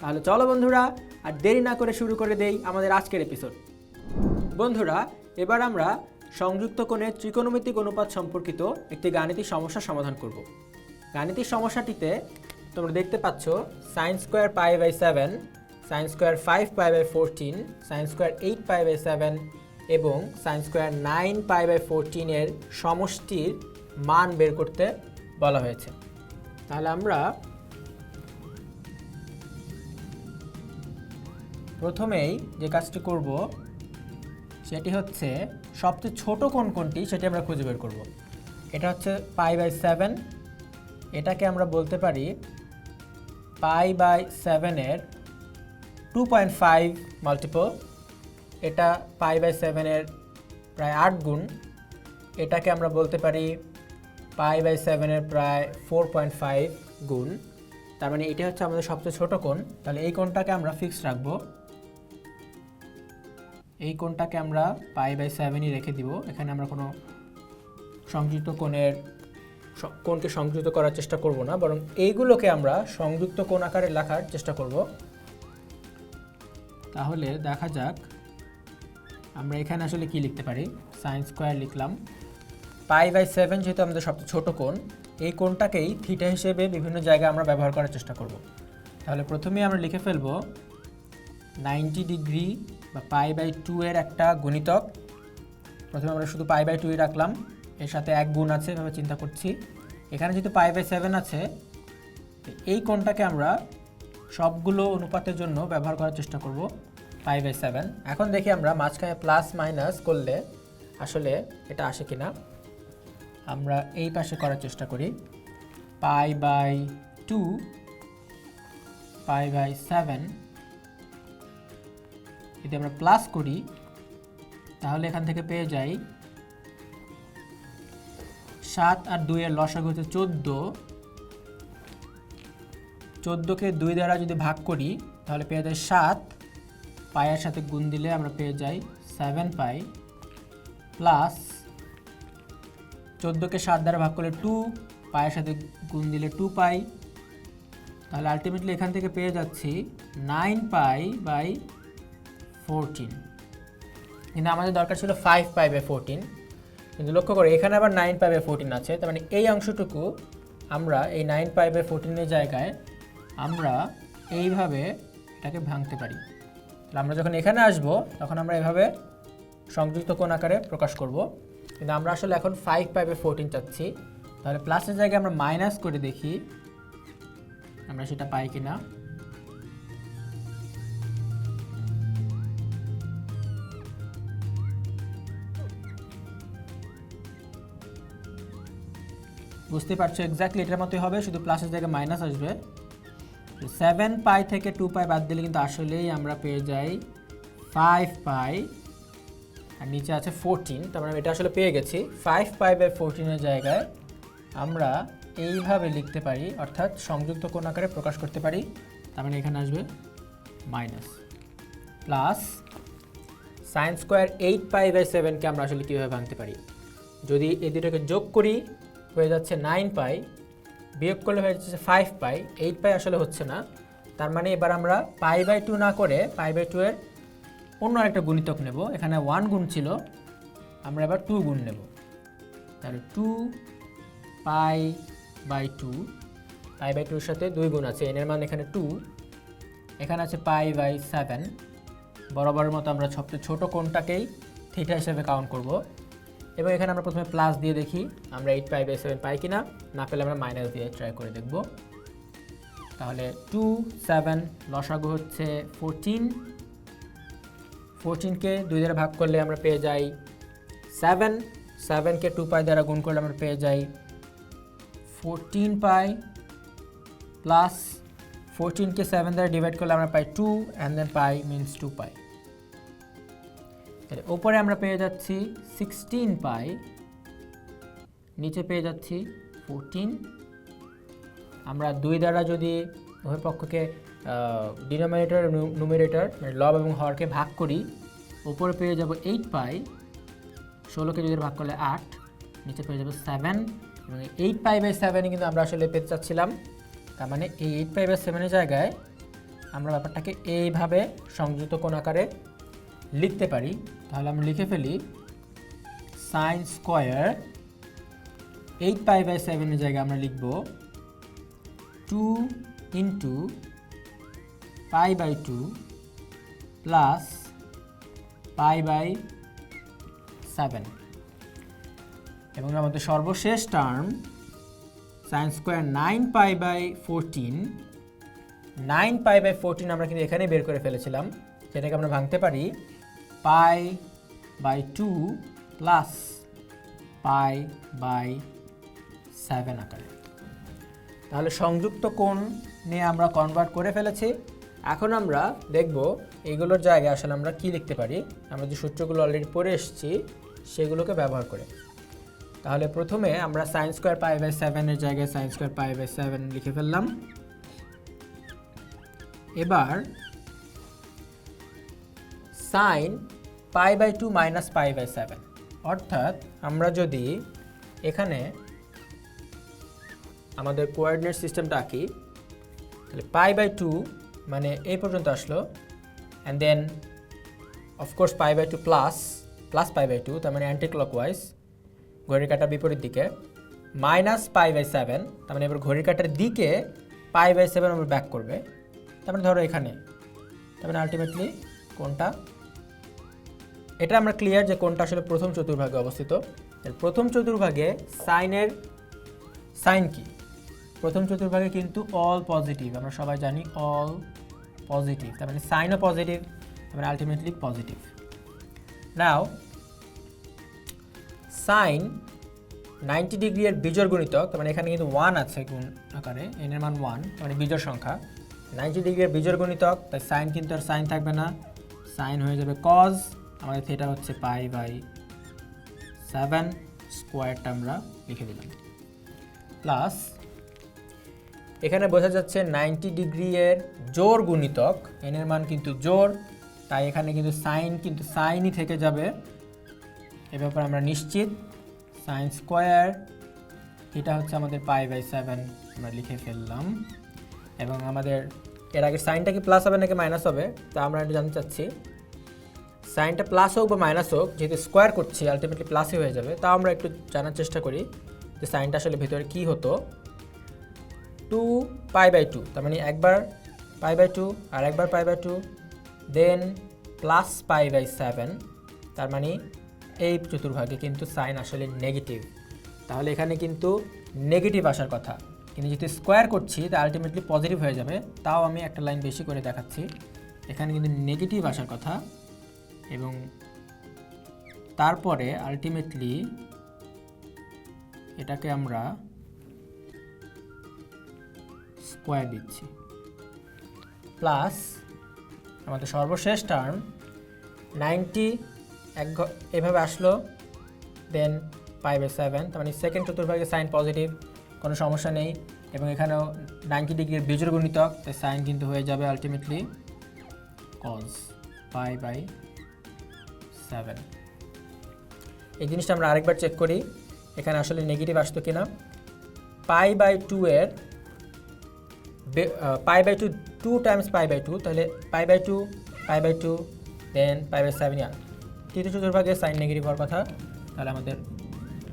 তাহলে চলো বন্ধুরা, আর দেরি না করে শুরু করে দেই আমাদের আজকের এপিসোড বন্ধুরা, এবার আমরা সংযুক্ত কোণের ত্রিকোণমিতিক অনুপাত সম্পর্কিত একটি গাণিতিক সমস্যার সমাধান করব। গাণিতিক সমস্যাটিতে তোমরা দেখতে পাচ্ছ sine square pi by seven sine square five pi by fourteen sine square eight pi by seven এবং sine square nine pi by ফোরটিনের সমষ্টির মান বের করতে বলা হয়েছে। তাহলে আমরা প্রথমেই যে কাজটি করব, সেটি হচ্ছে সবচেয়ে ছোট কোন কোনটি সেটি আমরা খুঁজে বের করব। এটা হচ্ছে পাই বাই সেভেন। এটাকে আমরা বলতে পারি পাই বাই সেভেনের টু পয়েন্ট ফাইভ মাল্টিপল। এটা পাই বাই সেভেনের প্রায় আট গুণ। এটাকে আমরা বলতে পারি পাই বাই সেভেনের প্রায় ফোর পয়েন্ট ফাইভ গুণ। তার মানে এটা হচ্ছে আমাদের সবচেয়ে ছোট কোণ। তাহলে এই কোণটাকে আমরা ফিক্স রাখব। এই কোণটাকে আমরা পাই বাই সেভেনই রেখে দিব। এখানে আমরা কোনো সংযুক্ত কোণের কোণকে সংযুক্ত করার চেষ্টা করব না, বরং এইগুলোকে আমরা সংযুক্ত কোণ আকারে লেখার চেষ্টা করব। তাহলে দেখা যাক আমরা এখানে আসলে কি লিখতে পারি। সাইন স্কোয়ার লিখলাম। পাই বাই সেভেন যেহেতু আমাদের সবচেয়ে ছোট কোণ, এই কোণটাকেই থিটা হিসেবে বিভিন্ন জায়গায় আমরা ব্যবহার করার চেষ্টা করব। তাহলে প্রথমেই আমরা লিখে ফেলব নাইনটি ডিগ্রি বা পাই বাই টু এর একটা গুণিতক। প্রথমে আমরা শুধু পাই বাই টুই রাখলাম। এর সাথে এক গুণ আছে এভাবে চিন্তা করছি। এখানে যেহেতু পাই বাই সেভেন আছে এই কোণটাকে আমরা সবগুলো অনুপাতের জন্য ব্যবহার করার চেষ্টা করব, পাই বাই সেভেন। এখন দেখি আমরা মাঝখানে প্লাস মাইনাস করলে আসলে এটা আসে কিনা। আমরা এই পাশে করার চেষ্টা করি। Pi by two, pi by seven. যদি আমরা প্লাস করি, তাহলে এখান থেকে পেয়ে যাই সাত আর দুইয়ের লসাগু হচ্ছে চোদ্দ। চোদ্দোকে দুই দ্বারা যদি ভাগ করি, তাহলে পেয়ে যাই সাত। পায়ের সাথে গুণ দিলে আমরা পেয়ে যাই সেভেন পাই। প্লাস চোদ্দোকে সাত দ্বারা ভাগ করলে টু পায়ের সাথে গুণ দিলে টু পাই। তাহলে আলটিমেটলি এখান থেকে পেয়ে যাচ্ছি নাইন পাই বাই ফোরটিন কিন্তু আমাদের দরকার ছিল ফাইভ পাই বাই ফোরটিন কিন্তু লক্ষ্য করো, এখানে আবার নাইন পাই বাই ফোরটিন আছে। তার মানে এই অংশটুকু আমরা এই নাইন পাই বাই ফোরটিনের জায়গায় আমরা এইভাবে এটাকে ভাঙতে পারি। তাহলে আমরা যখন এখানে আসব, তখন আমরা এভাবে সংযুক্ত কোণ আকারে প্রকাশ করব। কিন্তু আমরা আসলে এখন ফাইভ পাই বাই ফোরটিন চাচ্ছি। তাহলে প্লাসের জায়গায় আমরা মাইনাস করে দেখি আমরা সেটা পাই কিনা। বুঝতে পারছ এক্স্যাক্টলি এটার মতোই হবে, শুধু প্লাসের জায়গায় মাইনাস আসবে। সেভেন পাই থেকে টু পাই বাদ দিলে কিন্তু আসলেই আমরা পেয়ে যাই ফাইভ পাই আর নিচে আছে ফোরটিন তার মানে এটা আসলে পেয়ে গেছি। ফাইভ পাই বাই ফোরটিনের জায়গায় আমরা এইভাবে লিখতে পারি, অর্থাৎ সংযুক্ত কোন আকারে প্রকাশ করতে পারি, তার মানে এখানে আসবে minus plus sine square eight pi by সেভেনকে আমরা আসলে কীভাবে ভাঙতে পারি? যদি এই দুটোকে যোগ করি হয়ে যাচ্ছে নাইন পাই বিয়োগ করলে হয়ে যাচ্ছে ফাইভ পাই এইট পাই আসলে হচ্ছে না। তার মানে এবার আমরা পাই বাই টু না করে পাই বাই টু এর অন্য আরেকটা গুণিতক নেব। এখানে ওয়ান গুণ ছিল, আমরা এবার টু গুণ নেব। তাহলে two pi by two pi by টুর সাথে দুই গুণ আছে এনের মান এখানে টু এখানে আছে পাই বাই সেভেন বরাবরের মতো আমরা সবচেয়ে ছোটো কোণটাকেই থিটা হিসেবে কাউন্ট করব। এবং এখানে আমরা প্রথমে প্লাস দিয়ে দেখি, আমরা eight pi by seven pi কিনা। না পেলে আমরা মাইনাস দিয়ে ট্রাই করে দেখব। তাহলে টু সেভেন লসাগু হচ্ছে ফোরটিন ফোরটিনকে দুই দ্বারা ভাগ করলে আমরা পেয়ে যাই সেভেন সেভেনকে টু পাই দ্বারা গুণ করলে আমরা পেয়ে যাই ফোরটিন পাই প্লাস ফোরটিনকে সেভেন দ্বারা ডিভাইড করলে আমরা পাই two and then pi means two pi. তাহলে ওপরে আমরা পেয়ে যাচ্ছি সিক্সটিন পাই, নিচে পেয়ে যাচ্ছি ফোরটিন আমরা দুই দ্বারা যদি উভয় পক্ষকে ডিনোমিনেটর নুমিনেটর মানে লব এবং হরকে ভাগ করি, উপরে পেয়ে যাব এইট পাই, ষোলোকে যদি ভাগ করলে আট, নিচে পেয়ে যাব সেভেন এবং এইট পাই বাই সেভেনে কিন্তু আমরা আসলে পেতে চাচ্ছিলাম। তার মানে এই এইট পাই বাই সেভেনের জায়গায় আমরা ব্যাপারটাকে এইভাবে সংযুক্ত কোন আকারে লিখতে পারি, তাহলে আমরা লিখে ফেলি sine square eight pi by সেভেনের জায়গায় আমরা লিখব two into pi by two plus pi by seven এবং আমাদের সর্বশেষ term sine square nine pi by fourteen nine pi by fourteen আমরা কিন্তু এখানেই বের করে ফেলেছিলাম, যেটাকে আমরা ভাঙতে পারি pi by two plus pi by seven আকারে। তাহলে সংযুক্ত কোণ নিয়ে আমরা কনভার্ট করে ফেলেছি। এখন আমরা দেখব এগুলোর জায়গায় আসলে আমরা কি লিখতে পারি। আমরা যে সূত্রগুলো অলরেডি পড়ে এসেছি, সেগুলোকে ব্যবহার করে। তাহলে প্রথমে আমরা সাইন স্কোয়ার পাই বাই সেভেনের জায়গায় sine square pi by seven লিখে ফেললাম। এবার sine pi by two minus pi by seven. অর্থাৎ আমরা যদি এখানে আমাদের কোঅর্ডিনেট সিস্টেমটা আঁকি, তাহলে পাই বাই টু মানে এই পর্যন্ত আসলো। And then of course pi by two plus plus pi by two, তার মানে অ্যান্টি ক্লকওয়াইজ ঘড়ির কাটার বিপরীত দিকে মাইনাস পাই বাই সেভেন, তার মানে এবার ঘড়ির কাটার দিকে পাই বাই সেভেন আমরা ব্যাক করবে। তার মানে ধরো এখানে, তার মানে আলটিমেটলি কোনটা? এটা আমরা ক্লিয়ার যে কোনটা আসলে প্রথম চতুর্ভাগে অবস্থিত। প্রথম চতুর্ভাগে সাইনের সাইন কি? প্রথম চতুর্ভাগে কিন্তু অল পজিটিভ আমরা সবাই জানি অল পজিটিভ তার মানে সাইনও পজিটিভ তার ultimately positive now sine ninety degree এর বিজোড় গণিতক, তার মানে এখানে কিন্তু ওয়ান আছে গুণ আকারে এন এর মান ওয়ান মানে বিজোড় সংখ্যা। নাইনটি ডিগ্রি এর বিজোড় গণিতক, তাই সাইন কিন্তু আর সাইন থাকবে না সাইন হয়ে যাবে কজ আমাদের থিটা হচ্ছে পাই বাই সেভেন স্কোয়ারটা আমরা লিখে দিলাম। প্লাস এখানে বোঝা যাচ্ছে নাইনটি ডিগ্রি এর জোর গুণিতক এন এর মান কিন্তু জোর, তাই এখানে কিন্তু সাইন কিন্তু সাইনই থেকে যাবে। এ ব্যাপারে আমরা নিশ্চিত সাইন স্কোয়ার এটা হচ্ছে আমাদের পাই বাই সেভেন আমরা লিখে ফেললাম। এবং আমাদের, এর আগে সাইনটা কি প্লাস হবে নাকি মাইনাস হবে, তা আমরা একটু জানতে চাচ্ছি। সাইনটা প্লাস হোক বা মাইনাস হোক, যেহেতু স্কোয়ার করছি আলটিমেটলি প্লাসই হয়ে যাবে তাও আমরা একটু জানার চেষ্টা করি যে সাইনটা আসলে ভিতরে কী হতো। টু পাই বাই টু তার মানে একবার পাই বাই টু আর একবার pi by two then plus pi by seven তার মানে এই চতুর্ভাগে কিন্তু সাইন আসলে নেগেটিভ তাহলে এখানে কিন্তু নেগেটিভ আসার কথা। কিন্তু যদি স্কোয়ার করছি, তা আলটিমেটলি পজিটিভ হয়ে যাবে, তাও আমি একটা লাইন বেশি করে দেখাচ্ছি। এখানে কিন্তু নেগেটিভ আসার কথা। এবং তারপরে আলটিমেটলি এটাকে আমরা স্কোয়ার দিচ্ছি। প্লাস আমাদের সর্বশেষ টার্ম নাইনটি এক এভাবে আসলো দেন পাই বাই সেভেন তার মানে সেকেন্ড চতুর্ভাগে সাইন পজিটিভ কোনো সমস্যা নেই। এবং এখানেও নাইনটি ডিগ্রির বীজের গুণিতক, তাই সাইন কিন্তু হয়ে যাবে ultimately cos pi by seven এই জিনিসটা আমরা আরেকবার চেক করি, এখানে আসলে নেগেটিভ আসতো কিনা। পাই বাই টু এর pi by two two times pi by two তাহলে pi by two pi by two then pi by seven year তৃতীয় চতুর্ভাগে সাইন নেগেটিভ হওয়ার কথা, তাহলে আমাদের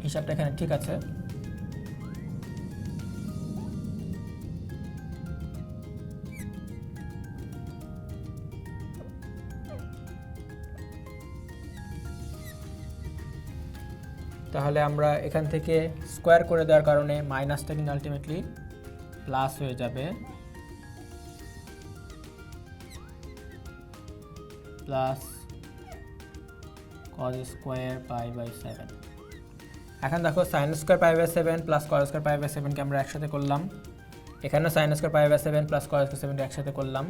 হিসাবটা এখানে ঠিক আছে। তাহলে আমরা এখান থেকে স্কোয়ার করে দেওয়ার কারণে মাইনাসটা কিন্তু আলটিমেটলি প্লাস হয়ে যাবে। Plus cos square pi by seven এখন দেখো sine square pi by seven plus cos square pi by সেভেনকে আমরা একসাথে করলাম। এখানে sine square pi by seven plus cos square সেভেনটা একসাথে করলাম।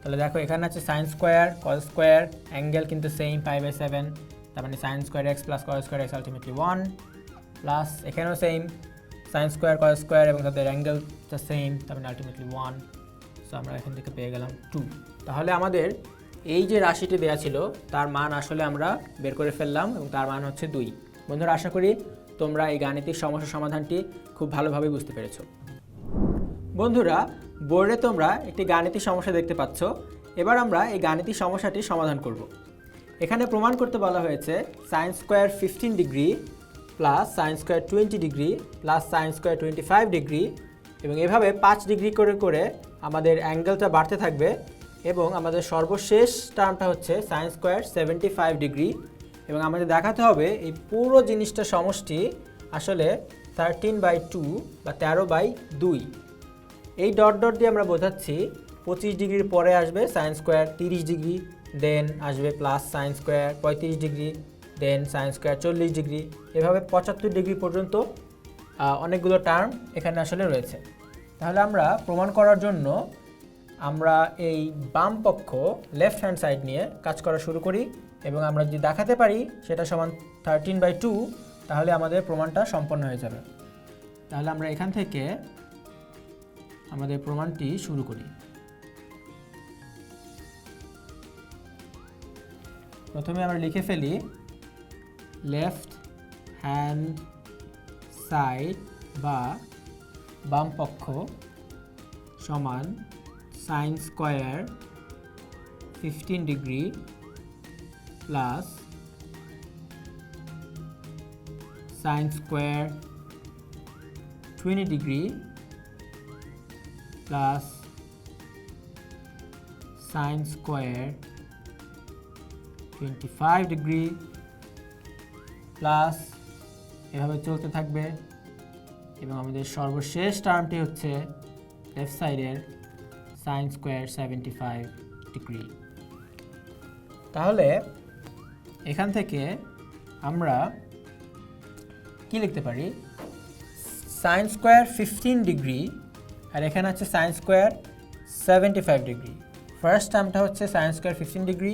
তাহলে দেখো এখানে আছে sine square cos square angle কিন্তু সেম পাই বাই সেভেন তার মানে sine square x plus cos square x ultimately one plus এখানেও same sine square cos square এবং তাদের অ্যাঙ্গেলটা সেম তার মানে আলটিমেটলি ওয়ান সো আমরা এখান থেকে পেয়ে গেলাম টু তাহলে আমাদের এই যে রাশিটি দেওয়া ছিল, তার মান আসলে আমরা বের করে ফেললাম এবং তার মান হচ্ছে দুই। বন্ধুরা, আশা করি তোমরা এই গাণিতিক সমস্যা সমাধানটি খুব ভালোভাবে বুঝতে পেরেছ। বন্ধুরা, বোর্ডে তোমরা একটি গাণিতিক সমস্যা দেখতে পাচ্ছ। এবার আমরা এই গাণিতিক সমস্যাটি সমাধান করব। এখানে প্রমাণ করতে বলা হয়েছে sine square fifteen degree plus sine square twenty degree plus sine square twenty five degree এবং এভাবে পাঁচ ডিগ্রি করে করে আমাদের অ্যাঙ্গেলটা বাড়তে থাকবে এবং আমাদের সর্বশেষ টার্মটা হচ্ছে sine square seventy five degree এবং আমাদের দেখাতে হবে এই পুরো জিনিসটা সমষ্টি আসলে থার্টিন বাই টু বা তেরো বাই দুই। এই ডট ডট দিয়ে আমরা বোঝাচ্ছি পঁচিশ ডিগ্রির পরে আসবে সায়েন্স স্কোয়ার তিরিশ ডিগ্রি দেন আসবে প্লাস সায়েন্স স্কোয়ার পঁয়ত্রিশ ডিগ্রি দেন সায়েন্স স্কোয়ার চল্লিশ ডিগ্রি এভাবে পঁচাত্তর ডিগ্রি পর্যন্ত অনেকগুলো টার্ম এখানে আসলে রয়েছে। তাহলে আমরা প্রমাণ করার জন্য আমরা এই বাম পক্ষ লেফট হ্যান্ড সাইড নিয়ে কাজ করা শুরু করি এবং আমরা যদি দেখাতে পারি সেটা সমান থার্টিন বাই টু তাহলে আমাদের প্রমাণটা সম্পন্ন হয়ে যাবে। তাহলে আমরা এখান থেকে আমাদের প্রমাণটি শুরু করি। প্রথমে আমরা লিখে ফেলি লেফট হ্যান্ড সাইড বা বাম পক্ষ সমান sine square fifteen degree plus sine square twenty degree plus sine square twenty five degree plus এভাবে চলতে থাকবে এবং আমাদের সর্বশেষ টার্মটি হচ্ছে লেফট সাইডের sine square seventy five degree তাহলে এখান থেকে আমরা কি লিখতে পারি? সাইন স্কোয়ার ফিফটিন ডিগ্রি আর এখানে আছে sine square seventy five degree first টার্মটা হচ্ছে sine square fifteen degree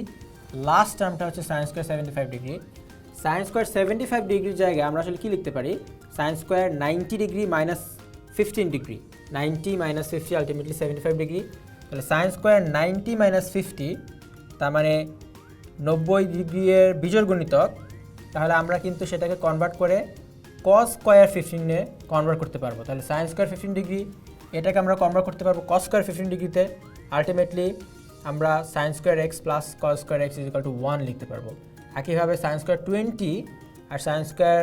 last টার্মটা হচ্ছে sine square seventy five degree sine square seventy five ডিগ্রির জায়গায় আমরা আসলে কী লিখতে পারি? Sine square ninety degree minus fifteen degree ninety minus fifty ultimately seventy five degree তাহলে sine square ninety minus fifty তার মানে নব্বই ডিগ্রির বিজোড় গণিতক, তাহলে আমরা কিন্তু সেটাকে কনভার্ট করে কস স্কোয়ার ফিফটিনে কনভার্ট করতে পারব। তাহলে সাইন স্কোয়ার ফিফটিন ডিগ্রি এটাকে আমরা কনভার্ট করতে পারব কস স্কোয়ার ফিফটিন ডিগ্রিতে আলটিমেটলি আমরা sine square x plus cos square x equal to one লিখতে পারব। একইভাবে সাইন স্কোয়ার টোয়েন্টি আর sine square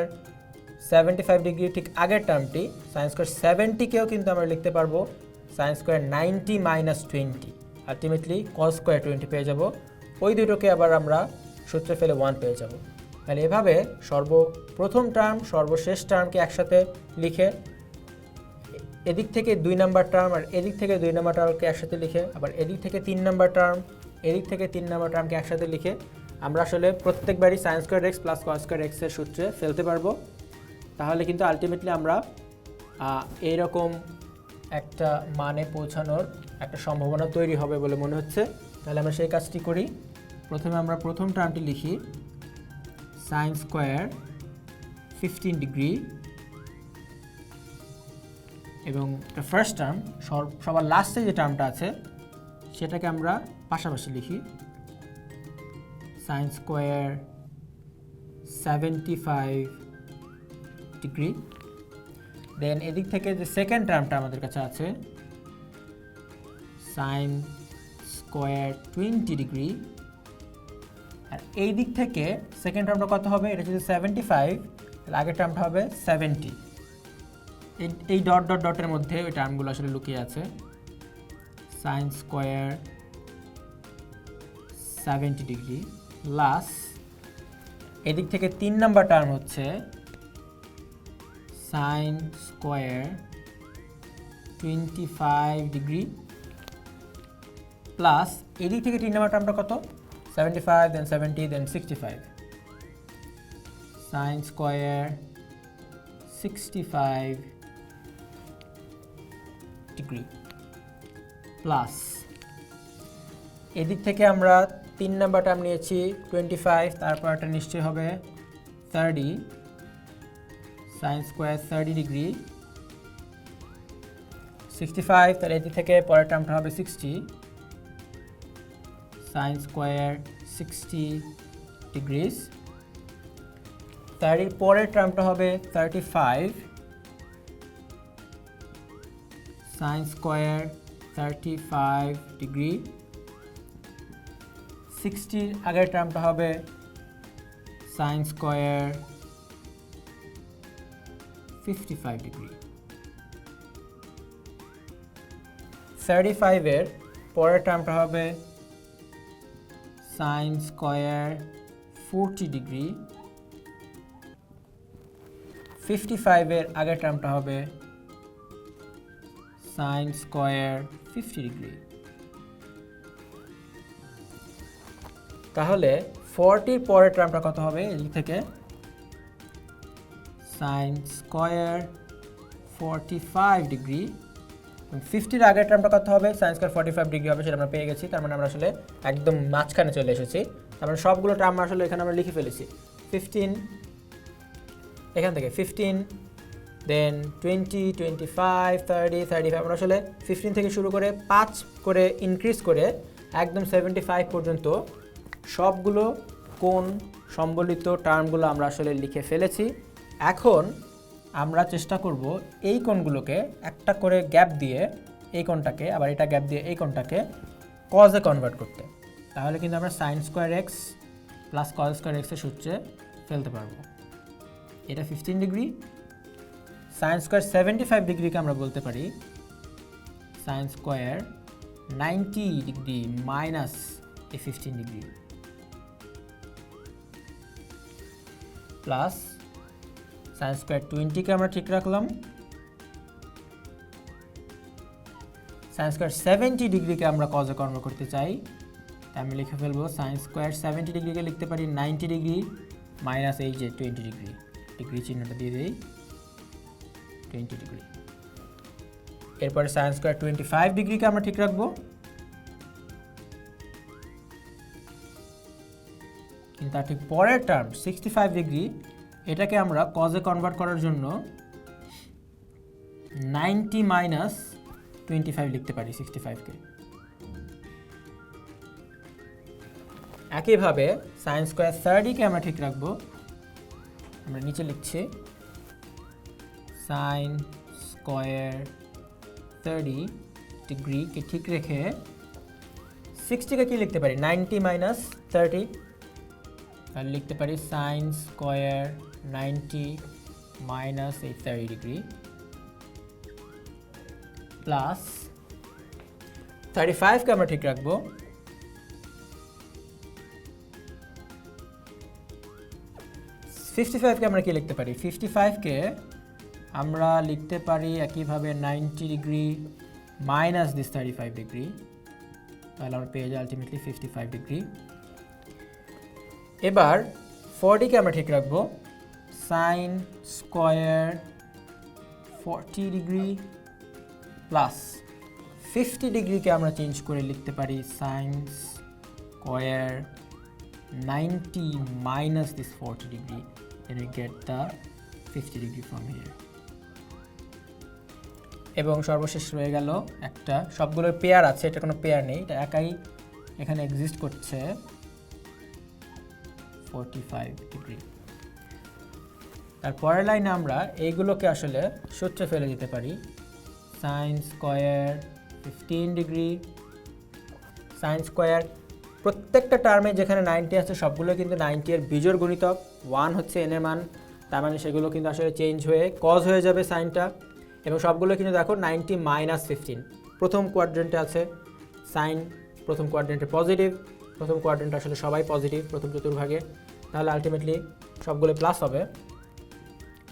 seventy five degree ঠিক আগের টার্মটি সাইন স্কোয়ার সেভেন্টিকেও কিন্তু আমরা লিখতে পারব sine square ninety minus twenty ultimately cos square twenty পেয়ে যাব। ওই দুটোকে আবার আমরা সূত্রে ফেলে ওয়ান পেয়ে যাব। তাহলে এভাবে সর্বপ্রথম টার্ম সর্বশেষ টার্মকে একসাথে লিখে এদিক থেকে দুই নাম্বার টার্ম আর এদিক থেকে দুই নাম্বার টার্মকে একসাথে লিখে, আবার এদিক থেকে তিন নাম্বার টার্ম এদিক থেকে তিন নাম্বার টার্মকে একসাথে লিখে আমরা আসলে প্রত্যেকবারই science square x plus cos square এক্সের সূত্রে ফেলতে পারব। তাহলে কিন্তু আলটিমেটলি আমরা এইরকম একটা মানে পৌঁছানোর একটা সম্ভাবনা তৈরি হবে বলে মনে হচ্ছে। তাহলে আমরা সেই কাজটি করি। প্রথমে আমরা প্রথম টার্মটি লিখি সাইন স্কোয়ার ফিফটিন ডিগ্রি এবং ফার্স্ট টার্ম সবার লাস্টে যে টার্মটা আছে, সেটাকে আমরা পাশাপাশি লিখি। Sine square seventy five degree then এদিক থেকে যে সেকেন্ড টার্মটা আমাদের কাছে আছে সাইন স্কোয়ার টোয়েন্টি ডিগ্রি আর এই দিক থেকে সেকেন্ড টার্মটা কত হবে? এটা যদি সেভেন্টি ফাইভ তাহলে আগের টার্মটা হবে সেভেন্টি এই ডট ডট ডটের মধ্যে ওই টার্মগুলো আসলে লুকিয়ে আছে। Sine square seventy degree plus এদিক থেকে তিন নাম্বার টার্ম হচ্ছে sine square twenty five degree plus এদিক থেকে তিন নাম্বার টার্মটা কত? Seventy five then seventy then sixty five sine square sixty five degree plus এদিক থেকে আমরা তিন নাম্বার টার্ম নিয়েছি টোয়েন্টি ফাইভ তারপর একটা নিশ্চয়ই হবে thirty sine square thirty degree sixty five তাহলে এদিক থেকে পরের টার্মটা হবে sixty sine square sixty degrees থার্টির পরের টার্মটা হবে thirty five sine square thirty five degree সিক্সটির আগের টার্মটা হবে sine square fifty five degree thirty ফাইভের পরের টার্মটা হবে sine square forty degree fifty ফাইভের আগের টার্মটা হবে সাইন স্কোয়ার ফিফটি ডিগ্রি তাহলে ফর্টির পরের টার্মটা কত হবে? এদিক থেকে? Sine square forty five degree ফিফটির আগের টার্মটা কত হবে? Sine square forty five degree হবে, সেটা আমরা পেয়ে গেছি। তার মানে আমরা আসলে একদম মাঝখানে চলে এসেছি। তার মানে সবগুলো টার্ম আসলে এখানে আমরা লিখে ফেলেছি। ফিফটিন এখান থেকে fifteen then twenty twenty five thirty thirty five আমরা আসলে ফিফটিন থেকে শুরু করে পাঁচ করে ইনক্রিজ করে একদম সেভেন্টি ফাইভ পর্যন্ত সবগুলো কোন সম্বলিত টার্মগুলো আমরা আসলে লিখে ফেলেছি। এখন আমরা চেষ্টা করব এই কোণগুলোকে একটা করে গ্যাপ দিয়ে এই কোণটাকে, আবার এটা গ্যাপ দিয়ে এই কোণটাকে কজে কনভার্ট করতে। তাহলে কিন্তু আমরা sine square x plus cos square এক্সের সূত্রে ফেলতে পারব। এটা fifteen degree sine square seventy five ডিগ্রিকে আমরা বলতে পারি। Sine square ninety degree minus এই fifteen degree. Plus sine square টোয়েন্টিকে আমরা ঠিক রাখলাম। সাইন স্কোয়ার সেভেন্টি ডিগ্রিকে আমরা কজে কর্ম করতে চাই। আমি লিখে ফেলব, সাইন স্কোয়ার সেভেন্টি ডিগ্রিকে লিখতে পারি নাইনটি ডিগ্রি মাইনাস এই যে টোয়েন্টি ডিগ্রি। ডিগ্রি চিহ্নটা দিয়ে দিই। টোয়েন্টি ডিগ্রি এরপরে সাইন স্কোয়ার টোয়েন্টি ফাইভ ডিগ্রিকে আমরা ঠিক রাখব। কিন্তু তার ঠিক পরের টার্ম সিক্সটি ফাইভ ডিগ্রি এটাকে আমরা কজে কনভার্ট করার জন্য নাইনটি মাইনাস টোয়েন্টি ফাইভ লিখতে পারি সিক্সটি ফাইভকে একইভাবে সাইন স্কোয়ার থার্টিকে আমরা ঠিক রাখব। আমরা নিচে লিখছি। সাইন স্কোয়ার থার্টি ডিগ্রিকে ঠিক রেখে সিক্সটিকে কি লিখতে পারি নাইনটি মাইনাস থার্টি তাহলে লিখতে পারি সাইন স্কোয়ার নাইনটি মাইনাস এই থার্টি ডিগ্রি প্লাস থার্টি ফাইভকে আমরা ঠিক রাখব ফিফটি ফাইভকে আমরা কি লিখতে পারি ফিফটি ফাইভকে আমরা লিখতে পারি একইভাবে ninety degree minus this thirty five degree তাহলে আমরা পেয়ে যাই আলটিমেটলি ফিফটি ফাইভ ডিগ্রি এবার ফর্টিকে আমরা ঠিক রাখব। Sine square forty degree plus fifty ডিগ্রিকে আমরা চেঞ্জ করে লিখতে পারি sine square ninety minus this forty degree and we get the 50 degree from এবং সর্বশেষ রয়ে গেল একটা। সবগুলোর পেয়ার আছে, এটা কোনো পেয়ার নেই, এটা একাই এখানে এক্সিস্ট করছে। ফোরটি ফাইভ ডিগ্রি তার পরের লাইনে আমরা এইগুলোকে আসলে সূত্রে ফেলে দিতে পারি। Sine square fifteen degree sine square প্রত্যেকটা টার্মে যেখানে নাইনটি আছে, সবগুলো কিন্তু নাইনটি এর বিজোড় গুণিতক। ওয়ান হচ্ছে এন এর মান, তার মানে সেগুলো কিন্তু আসলে চেঞ্জ হয়ে কজ হয়ে যাবে সাইনটা এবং সবগুলো কিন্তু দেখো নাইনটি মাইনাস ফিফটিন। প্রথম কোয়াড্রেন্টে আছে সাইন প্রথম কোয়াড্রেন্টে পজিটিভ প্রথম কোয়াড্রেন্টে আসলে সবাই পজিটিভ প্রথম চতুর্ভাগে। তাহলে আলটিমেটলি সবগুলো প্লাস হবে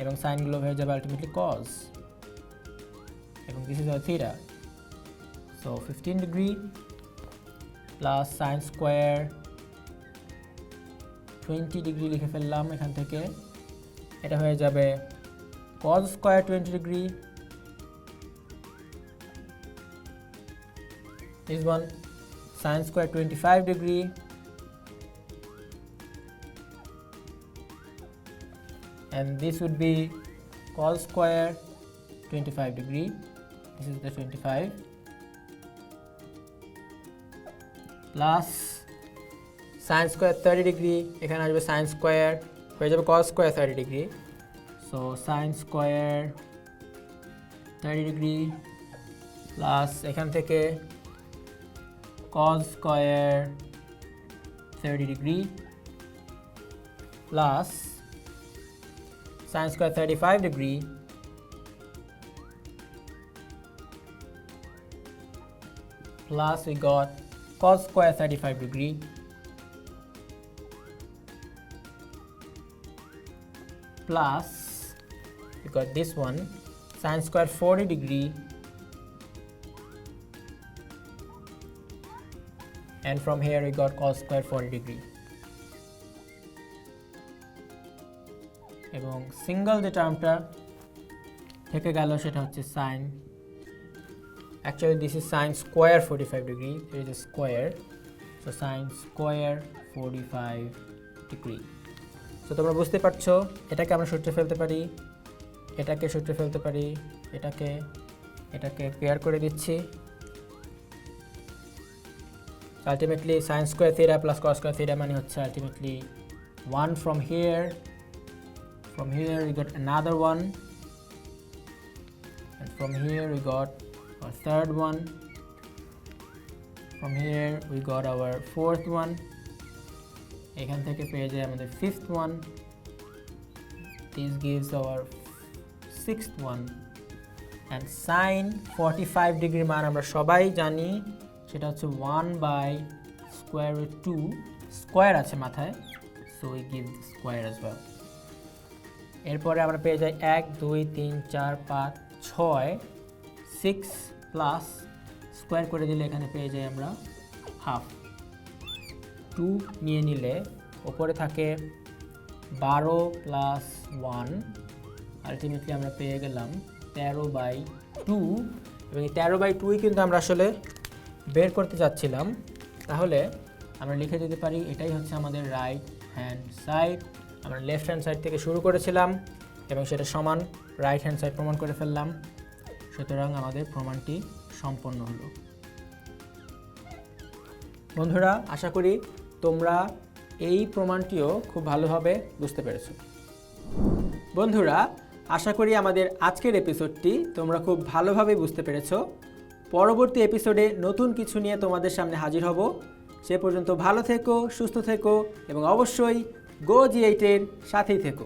এবং সাইনগুলো হয়ে যাবে আলটিমেটলি কজ এবং this is theta so fifteen degree plus sine square twenty degree লিখে ফেললাম এখান থেকে। এটা হয়ে যাবে cos square twenty degree this one sine square 25 degree and this would be cos square 25 degree this is the 25 plus sine square 30 degree এখানে আসবে sine square হয়ে যাবে cos square 30 degree so sine square 30 degree plus এখান থেকে cos square 30 degree plus sine square 35 degree plus we got cos square 35 degree plus we got this one sine square 40 degree and from here, we got cos square 40 degree. এবং single যে টার্মটা থেকে গেল সেটা হচ্ছে sine actually this is sine square forty five degree it is square so sine square forty five degree so তোমরা বুঝতে পারছ, এটাকে আমরা সূত্রে ফেলতে পারি, এটাকে সূত্রে ফেলতে পারি, এটাকে এটাকে পেয়ার করে দিচ্ছি। Ultimately science square theta plus cos square theta মানে হচ্ছে ultimately one from here from here we got another one from here we got third one from here we got our fourth one এখান থেকে পেয়ে যায় আমাদের fifth one this gives our sixth one and sine forty five degree মান আমরা সবাই জানি সেটা হচ্ছে 1 by square root 2 স্কোয়ার আছে মাথায় so give the square as well. এরপরে আমরা পেয়ে যাই এক, দুই, তিন, চার, পাঁচ, ছয় সিক্স প্লাস স্কোয়ার করে দিলে এখানে পেয়ে যাই আমরা হাফ টু নিয়ে নিলে ওপরে থাকে বারো প্লাস ওয়ান আলটিমেটলি আমরা পেয়ে গেলাম তেরো বাই টু এবং এই তেরো বাই টুই কিন্তু আমরা আসলে বের করতে চাচ্ছিলাম, তাহলে আমরা লিখে দিতে পারি এটাই হচ্ছে আমাদের রাইট হ্যান্ড সাইড আমরা লেফট হ্যান্ড সাইড থেকে শুরু করেছিলাম এবং সেটা সমান রাইট হ্যান্ড সাইড প্রমাণ করে ফেললাম। সুতরাং আমাদের প্রমাণটি সম্পন্ন হলো। বন্ধুরা, আশা করি তোমরা এই প্রমাণটিও খুব ভালোভাবে বুঝতে পেরেছ। বন্ধুরা, আশা করি আমাদের আজকের এপিসোডটি তোমরা খুব ভালোভাবে বুঝতে পেরেছ। পরবর্তী এপিসোডে নতুন কিছু নিয়ে তোমাদের সামনে হাজির হব। সে পর্যন্ত ভালো থেকো, সুস্থ থেকো এবং অবশ্যই গো জি এইটের সাথেই থেকো।